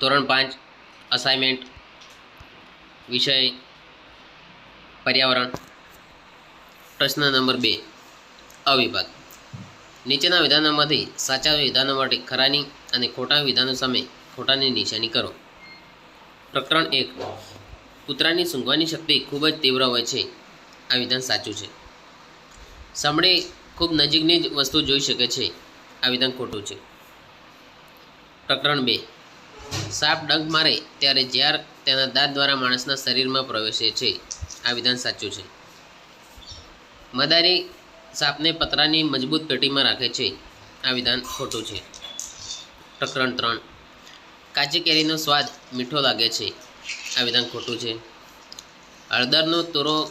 ધોરણ પાંચ અસાઇનમેન્ટ વિષય, પર્યાવરણ. પ્રશ્ન નંબર બે, અવિભાગ. નીચેના વિધાનોમાંથી સાચા વિધાનો માટે ખરાની અને ખોટા વિધાનો સામે ખોટાની નિશાની કરો. પ્રકરણ એક, કૂતરાની સૂંઘવાની શક્તિ ખૂબ જ તીવ્ર હોય છે. આ વિધાન સાચું છે. સાંભળે ખૂબ નજીકની જ વસ્તુ જોઈ શકે છે. આ વિધાન ખોટું છે. પ્રકરણ બે સાપ ડંખ મારે ત્યારે ઝેર તેના દાંત દ્વારા માણસના શરીરમાં પ્રવેશે છે. આ વિધાન સાચું છે. મદારી સાપને પતરાની મજબૂત પેટીમાં રાખે છે. આ વિધાન ખોટું છે. પ્રકરણ ત્રણ. કાચી કેરીનો સ્વાદ મીઠો લાગે છે. આ વિધાન ખોટું છે. હળદરનો તોરો,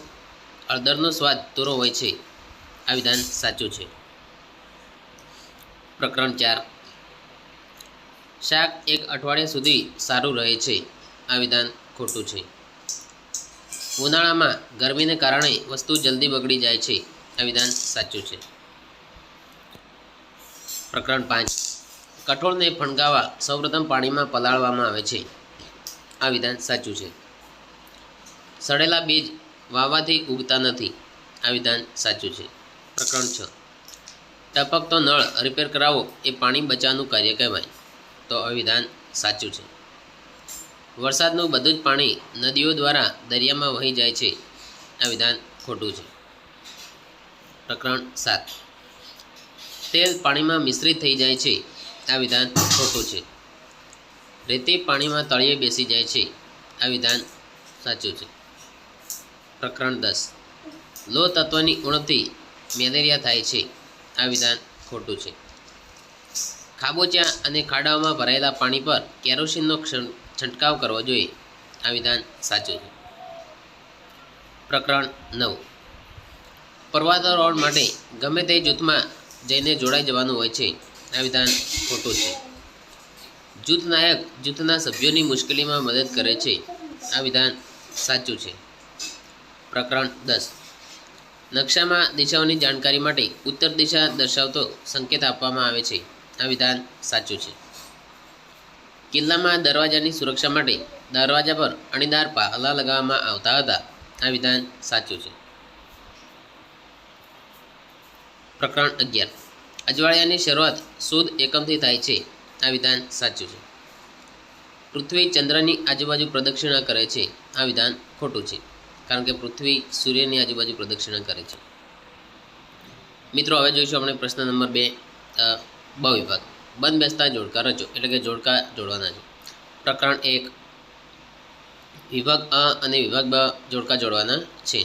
હળદરનો સ્વાદ તોરો હોય છે. આ વિધાન સાચું છે. પ્રકરણ ચાર. શાક એક અઠવાડિયા સુધી સારું રહે છે. આ વિધાન ખોટું છે. ઉનાળામાં ગરમીને કારણે વસ્તુ જલ્દી બગડી જાય છે. આ વિધાન સાચું છે. પ્રકરણ પાંચ. કઠોળને ફણગાવા સૌપ્રથમ પાણીમાં પલાળવામાં આવે છે. આ વિધાન સાચું છે. સડેલા બીજ વાવવાથી ઉગતા નથી. આ વિધાન સાચું છે. પ્રકરણ છ. ટપકતો નળ રિપેર કરાવો એ પાણી બચાવવાનું કાર્ય કહેવાય. તો આ વિધાન સાચું છે. વરસાદનું બધું જ પાણી નદીઓ દ્વારા દરિયામાં વહી જાય છે. આ વિધાન ખોટું છે. પ્રકરણ સાત. તેલ પાણીમાં મિશ્રિત થઈ જાય છે. આ વિધાન ખોટું છે. રેતી પાણીમાં તળિયે બેસી જાય છે. આ વિધાન સાચું છે. પ્રકરણ દસ. લો તત્વની ઉણપથી મેલેરિયા થાય છે. આ વિધાન ખોટું છે. ખાબોચિયા અને ખાડાઓમાં ભરાયેલા પાણી પર કેરોસીનનો છંટકાવ કરવો જોઈએ. આ વિધાન સાચું છે. પ્રકરણ નવ. પર્વતારોહણ માટે ગમે તે જૂથમાં જઈને જોડાઈ જવાનું હોય છે. આ વિધાન ખોટું છે. જૂથ નાયક જૂથના સભ્યોની મુશ્કેલીમાં મદદ કરે છે. આ વિધાન સાચું છે. પ્રકરણ દસ. નકશામાં દિશાઓની જાણકારી માટે ઉત્તર દિશા દર્શાવતો સંકેત આપવામાં આવે છે. આ વિધાન સાચું છે. કિલ્લામાં દરવાજાની સુરક્ષા માટે દરવાજા પર અણીદાર પાહલા લગાવવામાં આવતા હતા. આ વિધાન સાચું છે. પ્રકરણ અગિયાર. અજવાળિયાની શરૂઆત સુદ એકમથી થાય છે. આ વિધાન સાચું છે. પૃથ્વી ચંદ્રની આજુબાજુ પ્રદક્ષિણા કરે છે. આ વિધાન ખોટું છે. કારણ કે પૃથ્વી સૂર્યની આજુબાજુ પ્રદક્ષિણા કરે છે. મિત્રો, હવે જોઈશું આપણે પ્રશ્ન નંબર બે બ વિભાગ બંધ બેસતા જોડકા રચો, એટલે કે જોડકા જોડવાના છે. પ્રકરણ એક. વિભાગ અ અને વિભાગ બ જોડકા જોડવાના છે.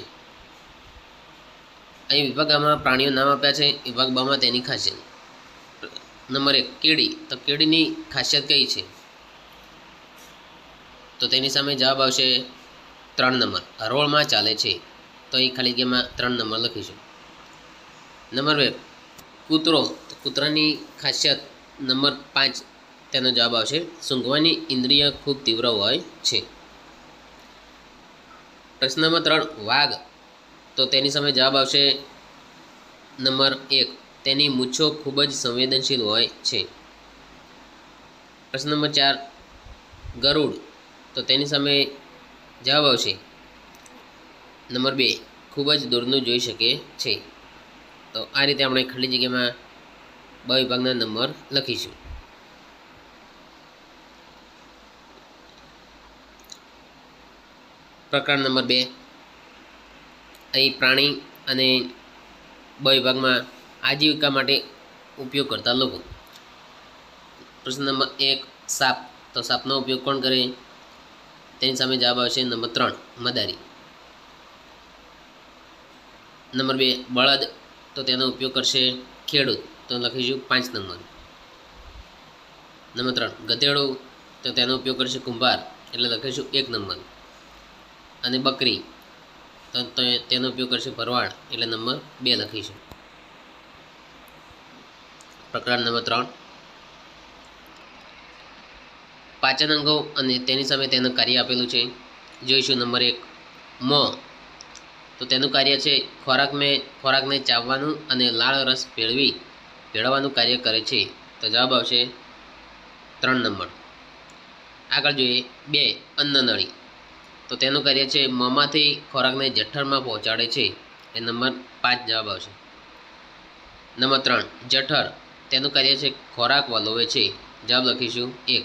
અહીં વિભાગ આમાં પ્રાણીઓ નામ આપ્યા છે. વિભાગ બમાં તેની ખાસિયત. નંબર એક કેળી તો કેળીની ખાસિયત કઈ છે? તો તેની સામે જવાબ આવશે ત્રણ નંબર. હરોળમાં ચાલે છે. તો અહીં ખાલી જગ્યામાં ત્રણ નંબર લખીશું. નંબર બે. કૂતરો કૂતરાની ખાસિયત નંબર પાંચ તેનો જવાબ આવશે, સૂંઘવાની ઇન્દ્રિય ખૂબ તીવ્ર હોય છે. પ્રશ્ન નંબર ત્રણ, વાઘ. તો તેની સામે જવાબ આવશે નંબર એક, તેની મૂછો ખૂબ જ સંવેદનશીલ હોય છે. પ્રશ્ન નંબર ચાર, ગરુડ. તો તેની સામે જવાબ આવશે નંબર બે, ખૂબ જ દૂરનું જોઈ શકે છે. તો આ રીતે આપણે ખાલી જગ્યામાં બ વિભાગના નંબર લખીશું. પ્રકરણ નંબર બે. અહીં પ્રાણી અને બ વિભાગમાં આજીવિકા માટે ઉપયોગ કરતા લોકો. પ્રશ્ન નંબર એક, સાપ. તો સાપનો ઉપયોગ કોણ કરે? તેની સામે જવાબ આવશે નંબર ત્રણ, મદારી. નંબર બે, બળદ. તો તેનો ઉપયોગ કરશે ખેડૂત. તો લખીશું પાંચ નંબર. નંબર ત્રણ, ગધેડું, તો તેનો ઉપયોગ કરશે કુંભાર. એટલે લખીશું એક નંબર. અને બકરી, તો તેનો ઉપયોગ કરશે ભરવાડ. એટલે નંબર બે લખીશું પ્રકરણ નંબર ત્રણ. પાચન અંગો અને તેની સામે તેનું કાર્ય આપેલું છે. જોઈશું નંબર એક. મોં તો તેનું કાર્ય છે ખોરાક મેં ખોરાકને ચાવવાનું અને લાળ રસ ભેળવી, ભેળવવાનું કાર્ય કરે છે. તો જવાબ આવશે ત્રણ નંબર. આગળ જોઈએ બે અન્નનળી તો તેનું કાર્ય છે મોંમાંથી ખોરાકને જઠરમાં પહોંચાડે છે. એ નંબર પાંચ જવાબ આવશે. નંબર ત્રણ, જઠર. તેનું કાર્ય છે ખોરાક વલોવે છે. જવાબ લખીશું એક.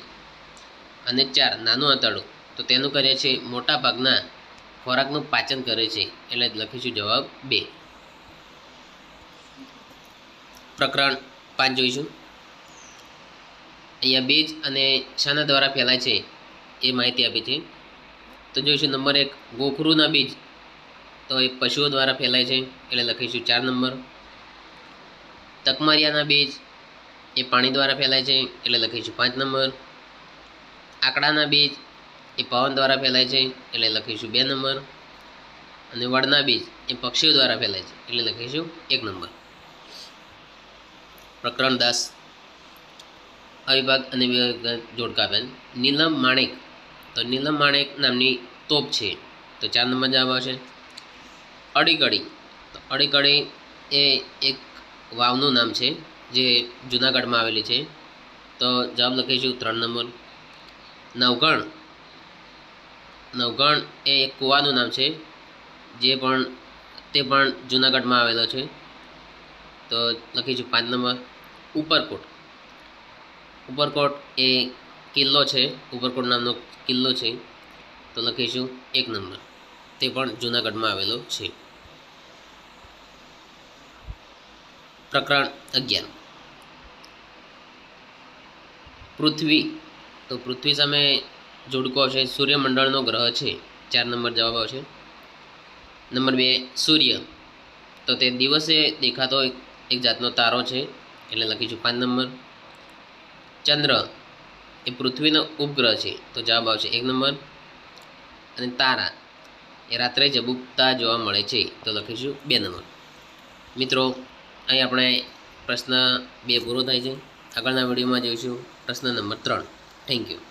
અને ચાર, નાનું આંતરડું. તો તેનું કાર્ય છે મોટા ભાગના ખોરાકનું પાચન કરે છે, એટલે લખીશું જવાબ બે. પ્રકરણ પાંચ જોઈશું. અહીંયા બીજ અને શાના દ્વારા ફેલાય છે, એ માહિતી આપી છે તો જોઈશું નંબર એક, ગોખરુના બીજ. તો એ પશુઓ દ્વારા ફેલાય છે, એટલે લખીશું ચાર નંબર. તકમારિયાના બીજ, એ પાણી દ્વારા ફેલાય છે, એટલે લખીશું પાંચ નંબર. આંકડાના બીજ એ પવન દ્વારા ફેલાય છે, એટલે લખીશું બે નંબર. અને વડના બીજ એ પક્ષીઓ દ્વારા ફેલાય છે, એટલે લખીશું એક નંબર. પ્રકરણ દસ. અવિભાગ અને વિભાગ જોડકા આપેલ નીલમ માણેક. તો નીલમ માણેક નામની તોપ છે. તો ચાર નંબર જવાબ આવશે. અડીકડી. તો અડીકડી એ એક વાવનું નામ છે, જે જુનાગઢમાં આવેલી છે. તો જવાબ લખીશું ત્રણ નંબર. નવગણ. નવગણ એ એક કૂવાનું નામ છે, જે પણ, તે પણ જુનાગઢમાં આવેલો છે. તો લખીશું પાંચ નંબર. ઉપરકોટ. ઉપરકોટ એ કિલ્લો છે, ઉપરકોટ નામનો કિલ્લો છે. તો લખીશું એક નંબર. તે પણ જુનાગઢમાં આવેલો છે. પ્રકરણ અગિયાર. પૃથ્વી. તો પૃથ્વી સામે જોડકો આવશે સૂર્યમંડળનો ગ્રહ છે, ચાર નંબર જવાબ આવશે. નંબર બે, સૂર્ય. તો તે દિવસે દેખાતો એક જાતનો તારો છે, એટલે લખીશું પાંચ નંબર. ચંદ્ર એ પૃથ્વીનો ઉપગ્રહ છે, તો જવાબ આવશે એક નંબર. અને તારા એ રાત્રે ઝબૂકતા જોવા મળે છે, તો લખીશું બે નંબર. મિત્રો, અહીં આપણે પ્રશ્ન બે પૂરો થાય છે. આગળના વિડીયોમાં જોઈશું પ્રશ્ન નંબર ત્રણ. Thank you